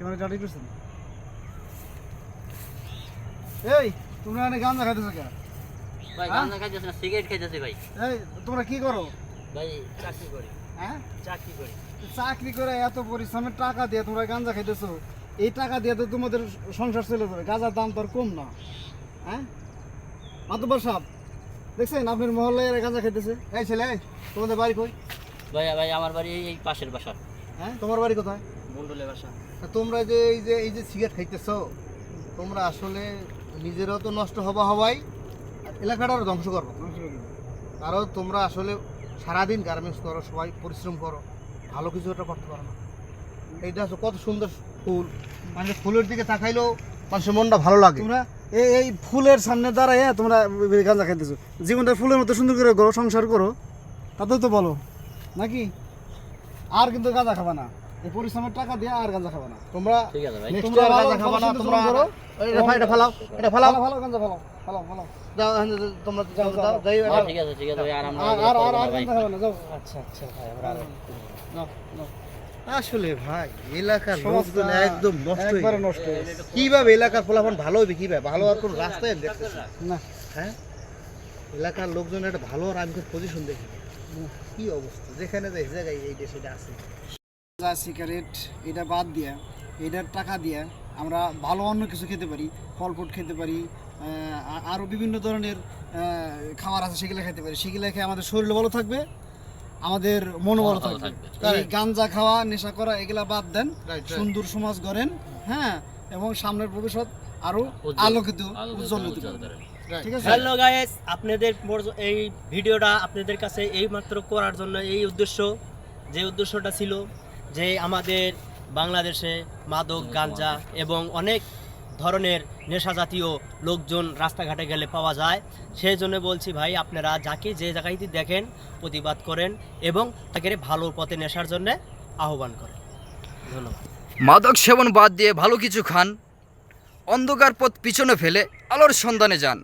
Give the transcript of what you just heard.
করছেন এই তোমরা এখানে ভাই হ্যাঁ? গাঁজা খাইতেছি না সিগারেট খাইতেছি ভাই। এই তোমরা কি করো? ভাই চাকরি করি। হ্যাঁ? চাকরি করি। চাকরি করে এত পরিশ্রমের টাকা দিয়ে তোমরা গাঁজা খাইতেছো। এই টাকা দিয়ে তো তোমাদের সংসার চলে যাবে গাঁজার দাম তো আর কম না। হ্যাঁ? মাতব্বর সাহেব দেখছেন আপনার মহল্লায় এরা গাঁজা খাইতেছে? এই ছেলে তোমাদের বাড়ি কই? ভাই ভাই আমার বাড়ি এই পাশের বাসা। হ্যাঁ তোমার বাড়ি কোথায়? বাসা। তোমরা যে এই যে এই যে সিগারেট খাইতেছো তোমরা আসলে নিজেরাও তো নষ্ট হবা হবাই আর এলাকাটারও ধ্বংস করব। কারণ তোমরা আসলে সারাদিন গার্মেন্টস করো সবাই পরিশ্রম করো ভালো কিছু একটা করতে পারো না। এইটা হচ্ছে কত সুন্দর ফুল। মানে ফুলের দিকে তাকাইলেও মানুষের মনটা ভালো লাগে। তোমরা এই এই ফুলের সামনে দাঁড়ায় তোমরা গাঁজা খাইতেছো। জীবনটা ফুলের মতো সুন্দর করে করো সংসার করো তাতে তো বলো। নাকি? আর কিন্তু গাঁজা খাবা না। এই পরিশ্রমের টাকা দিয়ে আর গাঁজা খাবা না। তোমরা ঠিক আছে ভাই। তোমরা গাঁজা খাবা না তোমরা করো। এটা ফা- ফালাও এটা ফালাও। ভালো ভালো গাঁজা ভালো ভালো ভালো যাও, তোমরা যাও, যাও, যাই হ্যাঁ, ঠিক আছে ঠিক আছে ভাই আর আমরা আর আর আর আর গাঁজা খাবা না যাও। আচ্ছা আচ্ছা ভাই আমরা আর- নাও, নাও। আসলে ভাই এলাকার লোকজন একদম নষ্ট একবারে নষ্ট। কীভাবে এলাকার ফলাফল ভালো হবে কীভাবে ভালো আর কোন রাস্তায় দেখতেছি না। না। হ্যাঁ? এলাকার লোকজন একটা ভালো আর আমি পজিশন দেখি। কি অবস্থা? যেখানে যে জায়গায় এই দেশে আছে। যা সিগারেট এটা বাদ দিয়া এটার টাকা দিয়া আমরা ভালো অন্য কিছু খেতে পারি ফল ফ্রুট খেতে পারি আহ, আ- আরও বিভিন্ন ধরনের খাবার আছে সেগুলো খেতে পারি। সেগুলো খেয়ে আমাদের শরীর ভালো থাকবে আমাদের মনও ভালো থাকবে। এই গাঞ্জা খাওয়া নেশা করা এগুলা বাদ দেন. সুন্দর সমাজ গড়েন হ্যাঁ এবং সামনের ভবিষ্যৎ আরও আলোকিত উজ্জ্বল হতে পারবে। হ্যালো গাইস আপনাদের এই ভিডিওটা আপনাদের কাছে এই মাত্র করার জন্য এই উদ্দেশ্য যে উদ্দেশ্যটা ছিল যে আমাদের বাংলাদেশে মাদক গাঞ্জা এবং অনেক ধরনের নেশা জাতীয় লোকজন রাস্তাঘাটে গেলে পাওয়া যায়। সেই জন্য বলছি ভাই আপনারা যাকে যে জায়গায় দেখেন প্রতিবাদ করেন এবং তাকে ভালো পথে নেশার জন্য আহ্বান করেন। ধন্যবাদ। মাদক সেবন বাদ দিয়ে ভালো কিছু খান অন্ধকার পথ পিছনে ফেলে আলোর সন্ধানে যান.